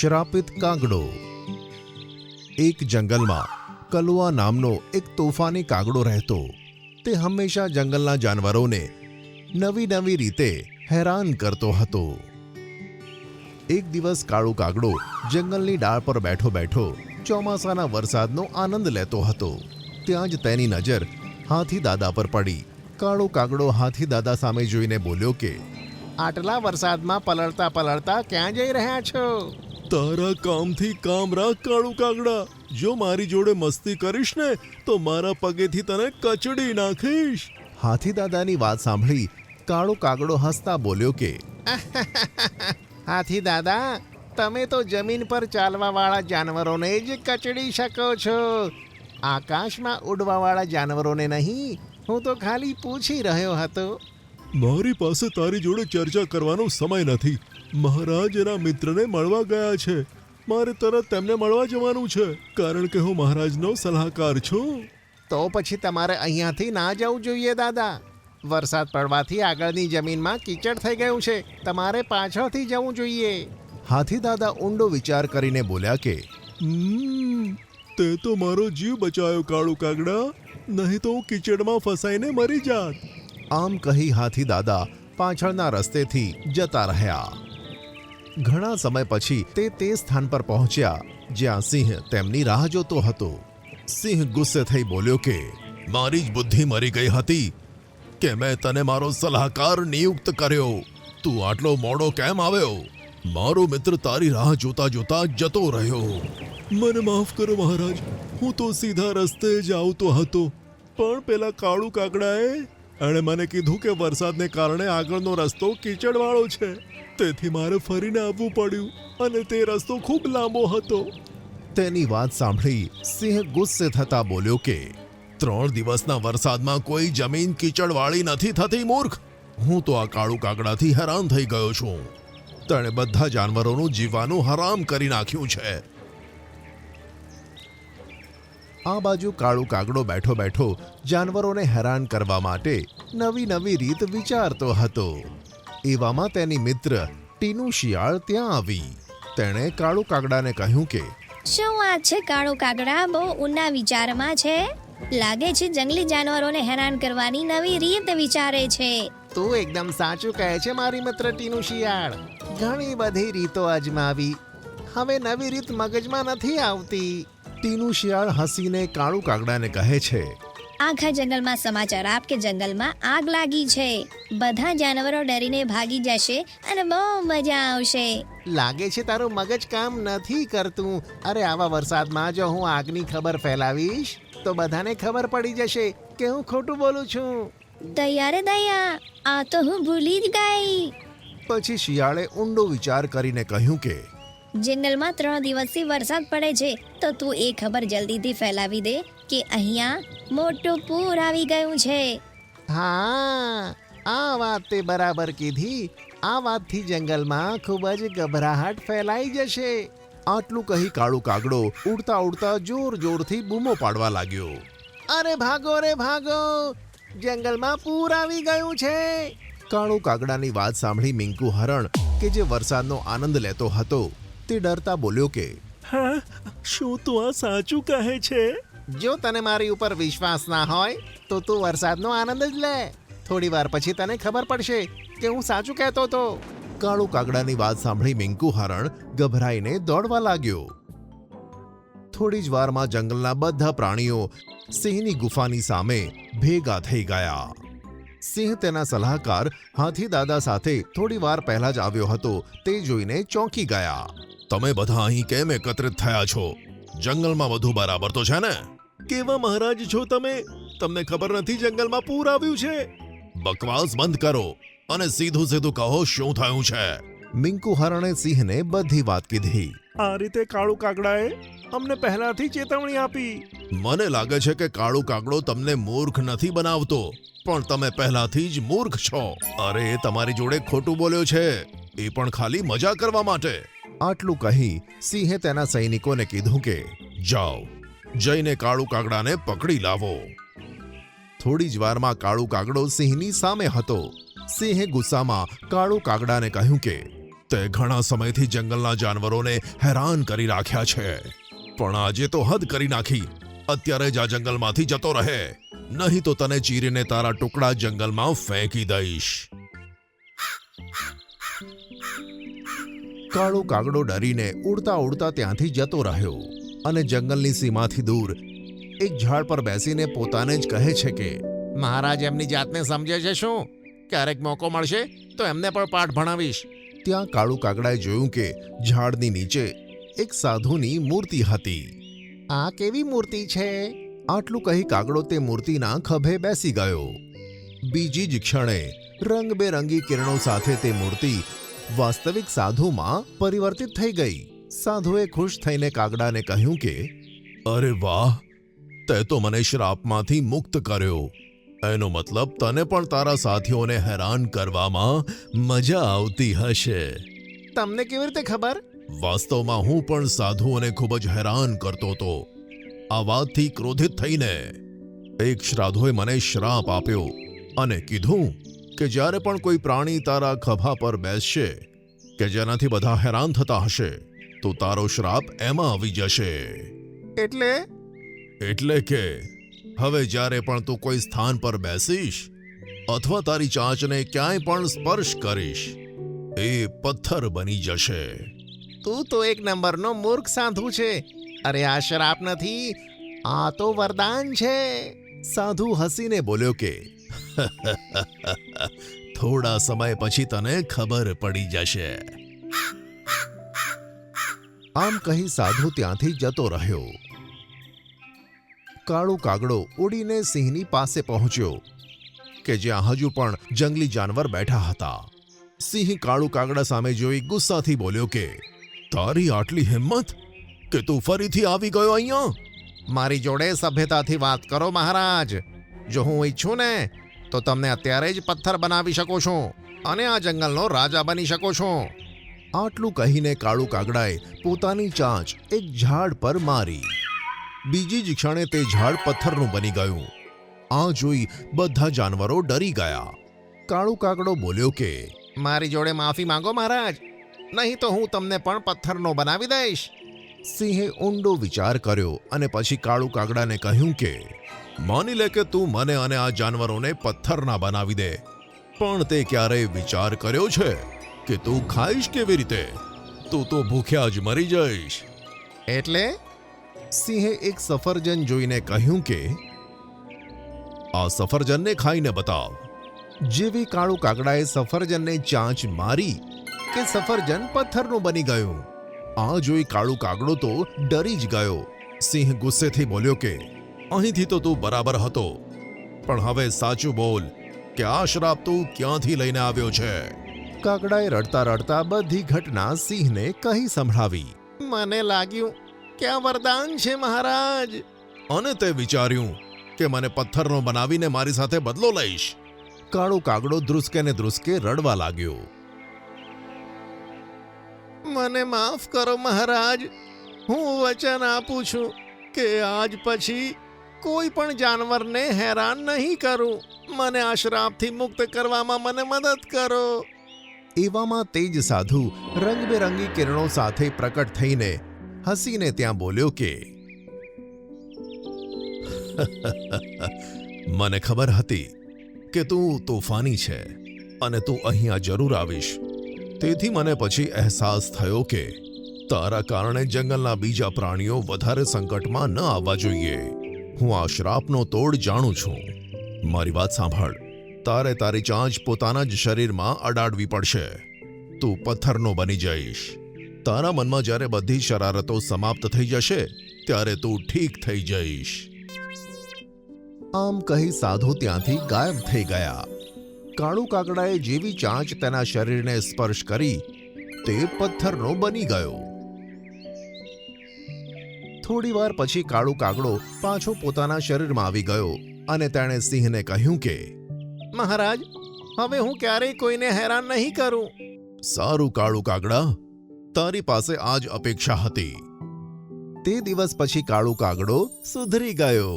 શ્રાપિત કાગડો. એક જંગલમાં કલુઆ નામનો એક તોફાની કાગડો રહેતો. તે હંમેશા જંગલના જાનવરોને નવી નવી રીતે હેરાન કરતો હતો. એક દિવસ કાળો કાગડો જંગલની ડાળ પર બેઠો બેઠો ચોમાસાના વરસાદનો આનંદ લેતો હતો. ત્યાં જ તેની નજર હાથી દાદા પર પડી. કાળો કાગડો હાથી દાદા સામે જોઈને બોલ્યો કે, આટલા વરસાદમાં પલળતા પલળતા ક્યાં જઈ રહ્યા છો? તારા કામથી કામ રાખ કાળું કાગડા. જો મારી જોડે મસ્તી કરીશ ને તો મારા પગેથી તને કચડી નાખીશ. હાથી દાદાની વાત સાંભળી કાળો કાગડો હસતા બોલ્યો કે હાથી દાદા તમે તો જમીન પર ચાલવાવાળા જાનવરોને જ કચડી શકો છો. આકાશમાં ઉડવાવાળા જાનવરોને નહીં હું તો ખાલી પૂછી રહ્યો હતો. મારી પાસે તારી જોડે ચર્ચા કરવાનો સમય નથી. મહારાજ એના મિત્રને મળવા ગયા છે. મારે તરત તેમને મળવા જવાનું છે કારણ કે હું મહારાજનો સલાહકાર છું. તો પછી તમારે અહીંયાથી ના જવું જોઈએ દાદા. વરસાદ પડવાથી આગળની જમીનમાં કીચડ થઈ ગયું છે. તમારે પાછળથી જવું જોઈએ. હાથી દાદા ઊંડો વિચાર કરીને બોલ્યા કે તે તો મારો જીવ બચાયો કાળુ કાગડા. નહીં તો હું કીચડમાં ફસાઈને મરી જાત. આમ કહી હાથી દાદા પાછળના રસ્તેથી જતા રહ્યા. ઘણા સમય પછી તે તે સ્થાન પર પહોંચ્યા, જ્યાં સિંહ તેમની રાહ જોતો હતો. સિંહ ગુસ્સે થઈ બોલ્યો કે, મારી જ બુદ્ધિ મરી ગઈ હતી, કે મેં તને મારો સલાહકાર નિયુક્ત કર્યો. તું આટલો મોડો કેમ આવ્યો? મારો મિત્ર તારી રાહ જોતા જોતા જતો રહ્યો. મને માફ કરો મહારાજ, હું તો સીધા રસ્તે જ આવતો હતો. પણ પેલા કાળુ કાગડાએ એણે મને કીધું કે વરસાદને કારણે આગળનો રસ્તો કીચડવાળો છે. તેથી મારે ફરીને આવવું પડ્યું અને તે રસ્તો ખૂબ લાંબો હતો. તેની વાત સાંભળી સિંહ ગુસ્સે થતા બોલ્યો કે, ત્રણ દિવસના વરસાદમાં કોઈ જમીન કીચડવાળી નથી થતી, મૂર્ખ! હું તો આ કાળું કાગડાથી હેરાન થઈ ગયો છું. તેણે બધા જાનવરોનું જીવવાનું હરામ કરી નાખ્યું છે. આ બાજુ કાળુ કાગડો બેઠો બેઠો જાનવરોને હેરાન કરવા માટે નવી નવી રીત વિચારતો હતો. એવામાં તેની મિત્ર ટીનુ શિયાળ ત્યાં આવી. તેણે કાળુ કાગડાને કહ્યું કે શું વાત છે કાળુ કાગડા? બહુ ઊંડા વિચારમાં છે. લાગે છે જંગલી જાનવરોને હેરાન કરવાની નવી રીત વિચારે છે. તું એકદમ સાચું કહે છે મારી મિત્ર ટીનું શિયાળ. ઘણી બધી રીતો અજમાવી. હવે નવી રીત મગજમાં નથી આવતી. ટીનું શિયાળ હસીને કાળુ કાગડાને કહે છે આખા જંગલમાં સમાચાર આપ કે જંગલમાં આગ લાગી છે. બધા જાનવરો ડરીને ભાગી જશે અને બહુ મજા આવશે. લાગે છે તારું મગજ કામ નથી કરતું. અરે આવા વરસાદમાં જો હું આગની ખબર ફેલાવીશ તો બધાને ખબર પડી જશે કે હું ખોટું બોલું છું. દયા દયા આ તો હું ભૂલી જ ગઈ. પછી શિયાળે ઊંડો વિચાર કરીને કહ્યું કે જંગલમાં ત્રણ દિવસથી વરસાદ પડે છે. તો તું એ ખબર જલ્દીથી ફેલાવી દે કે અહીંયા મોટું પૂર આવી ગયું છે. હા, આ વાત તે બરાબર કીધી. આ વાતથી જંગલમાં ખૂબ જ ગભરાહટ ફેલાઈ જશે. આટલું કહી કાળું કાગડો ઉડતા ઉડતા જોર જોરથી બૂમો પાડવા લાગ્યો. અરે ભાગો રે ભાગો, જંગલમાં પૂર આવી ગયું છે. કાળું કાગડાની વાત સાંભળી મિંકુ હરણ કે જે વરસાદનો આનંદ લેતો હતો. તે ડરતા બોલ્યો કે હા શું તું આ સાચું કહે છે? જો તને મારી ઉપર વિશ્વાસ ના હોય તો તું વરસાદનો આનંદ જ લે. થોડી વાર પછી તને ખબર પડશે કે હું સાચું કહેતો હતો કાળુ કાગડાની વાત સાંભળી મિંકુ હરણ ગભરાઈને દોડવા લાગ્યો. થોડી જ વારમાં જંગલના બધા પ્રાણીઓ સિંહની ગુફાની સામે ભેગા થઈ ગયા. સિંહ તેના સલાહકાર હાથી દાદા સાથે થોડી વાર પહેલા જ આવ્યો હતો તે જોઈને ચોંકી ગયા. તમે બધા અહીં કેમ એકત્રિત થયા છો? જંગલમાં બધું બરાબર તો છે ને? કેવા મહારાજ છો તમે? તમને ખબર નથી જંગલમાં પૂર આવ્યું છે? બકવાસ બંધ કરો અને સીધું સીધું કહો શું થયું છે. મિંકુ હરણે સિંહને બધી વાત કીધી. આ રીતે કાળુ કાગડાએ અમને પહેલાથી ચેતવણી આપી. મને લાગે છે કે કાળુ કાગડો તમને મૂર્ખ નથી બનાવતો પણ તમે પહેલાથી જ મૂર્ખ છો. અરે એ તમારી જોડે ખોટું બોલ્યો છે. એ પણ ખાલી મજા કરવા માટે. આટલું કહી સિંહે તેના સૈનિકોને કીધું કે, જાઓ, જઈને કાળુ કાગડાને પકડી લાવો. થોડી જ વારમાં કાળુ કાગડો સિંહની સામે હતો. સિંહે ગુસ્સામાં કાળુ કાગડાને કહ્યું કે, તે ઘણા સમયથી જંગલના જાનવરોને હેરાન કરી રાખ્યા છે. પણ આજે તો હદ કરી નાખી. અત્યારે જ આ જંગલમાંથી જતો રહે. નહીં તો તને ચીરીને તારા ટુકડા જંગલમાં ફેંકી દઈશ. કાળો કાગડો ડરીને ઉડતા ઉડતા ત્યાંથી જતો રહ્યો અને જંગલની સીમાથી દૂર એક ઝાડ પર બેસીને પોતાને જ કહે છે કે, મહારાજ એમની જાતને સમજે છે શું? ક્યારેક મોકો મળશે તો એમને પણ પાઠ ભણાવીશ. ત્યાં કાળુ કાગડાએ જોયું કે ઝાડની નીચે એક સાધુની મૂર્તિ હતી. આ કેવી મૂર્તિ છે? આટલું કહી કાગડો તે મૂર્તિના ખભે બેસી ગયો. બીજી જ ક્ષણે રંગબેરંગી કિરણો સાથે તે મૂર્તિ વાસ્તવિક સાધુમાં પરિવર્તિત થઈ ગઈ. સાધુએ ખુશ થઈને કાગડાને કહ્યું કે અરે વાહ તે તો મને શ્રાપમાંથી મુક્ત કર્યો. એનો મતલબ તને પણ તારા સાથીઓને હેરાન કરવામાં મજા આવતી હશે. તમને કેવી રીતે ખબર? વાસ્તવમાં હું પણ સાધુઓને ખૂબ જ હેરાન કરતો હતો. આ વાતથી ક્રોધિત થઈને એક શ્રાધોએ મને શ્રાપ આપ્યો અને કીધું કે જ્યારે પણ કોઈ પ્રાણી તારા ખભા પર બેસશે કે જેનાથી બધા હેરાન થતા હશે તો તારો શ્રાપ એમાં આવી જશે. એટલે? એટલે કે હવે જ્યારે પણ તું કોઈ સ્થાન પર બેસીશ અથવા તારી ચાંચને ક્યાંય પણ સ્પર્શ કરીશ એ પથ્થર બની જશે. તું તો એક નંબરનો મૂર્ખ સાધુ છે. અરે આ શ્રાપ નથી. આ તો વરદાન છે. સાધુ હસીને બોલ્યો કે થોડા સમય પછી તને ખબર પડી જશે. આમ કહી સાધુ ત્યાંથી જતો રહ્યો. કાળો કાગડો ઉડીને સિંહની પાસે પહોંચ્યો, કે જ્યાં હજુ પણ જંગલી જાનવર બેઠા હતા. સિંહ કાળુ કાગડા સામે જોઈ ગુસ્સાથી બોલ્યો કે, તારી આટલી હિંમત? કે તું ફરીથી આવી ગયો અહીંયા? મારી જોડે સભ્યતાથી વાત કરો મહારાજ. જો હું ઈચ્છું ને તો તમને અત્યારે જ પથ્થર બનાવી શકો છો અને આ જંગલનો રાજા બની શકો છો. આટલું કહીને કાળુ કાગડાએ પોતાની ચાંચ એક ઝાડ પર મારી. બીજી જ ક્ષણે તે ઝાડ પથ્થરનું બની ગયું. આ જોઈ બધા જાનવરો ડરી ગયા. કાળુ કાગડો બોલ્યો કે, મારી જોડે માફી માંગો મહારાજ. નહીં તો હું તમને પણ પથ્થરનો બનાવી દઈશ. સિંહે ઊંડો વિચાર કર્યો અને પછી કાળુ કાગડાને કહ્યું કે માની લે કે તું મને અને આ જાનવરોને પથ્થરના બનાવી દે. પણ તે ક્યારેય વિચાર કર્યો છે કે તું ખાઈશ કેવી રીતે? તું તો ભૂખ્યા જ મરી જઈશ. એટલે? સિંહે એક સફરજન જોઈને કહ્યું કે આ સફરજનને ખાઈને બતાવ. જેવી કાળુ કાગડાએ સફરજનને ચાંચ મારી કે સફરજન પથ્થરનું બની ગયું. આ જોઈ કાળુ કાગડો તો ડરી જ ગયો. સિંહ ગુસ્સેથી બોલ્યો કે અહીંથી તો તું બરાબર હતો. પણ હવે સાચું બોલ કે આ શ્રાપ તું ક્યાંથી લઈને આવ્યો છે? કાગડાએ રડતા રડતા બધી ઘટના સિંહને કહી સંભળાવી. મને લાગ્યું કે આ વરદાન છે મહારાજ? અને તે વિચાર્યું કે મને પથ્થરનો બનાવીને મારી સાથે બદલો લઈશ. કાળો કાગડો ધ્રુસકે ને ધ્રુસકે રડવા લાગ્યો. મને માફ કરો મહારાજ. હું વચન આપું છું કે આજ પછી કોઈ પણ જાનવરને હેરાન નહીં કરું. મને આ શ્રાપથી મુક્ત કરવામાં મને મદદ કરો. એવામાં તે જ સાધુ રંગબેરંગી કિરણો સાથે પ્રકટ થઈને હસીને ત્યાં બોલ્યો કે મને ખબર હતી કે તું તોફાની છે અને તું અહીંયા જરૂર આવીશ. તેથી મને પછી અહેસાસ થયો કે તારા કારણે જંગલના બીજા પ્રાણીઓ વધારે સંકટમાં ન આવવા જોઈએ. હું આ શ્રાપનો તોડ જાણું છું. મારી વાત સાંભળ. તારે તારી ચાંચ પોતાના જ શરીરમાં અડાડવી પડશે. તું પથ્થરનો બની જઈશ. તારા મનમાં જ્યારે બધી શરારતો સમાપ્ત થઈ જશે, ત્યારે તું ઠીક થઈ જઈશ. આમ કહી સાધુ ત્યાંથી ગાયબ થઈ ગયા. કાળુ કાગડાએ જેવી ચાંચ તેના શરીરને સ્પર્શ કરી, તે પથ્થરનો બની ગયો. થોડી વાર પછી કાળો કાગડો પાછો પોતાના શરીરમાં આવી ગયો અને તેણે સિંહને કહ્યું કે, મહારાજ, હવે હું ક્યારેય કોઈને હેરાન નહીં કરું. સારું કાળુ કાગડા, તારી પાસે આજ અપેક્ષા હતી. તે દિવસ પછી કાળુ કાગડો સુધરી ગયો.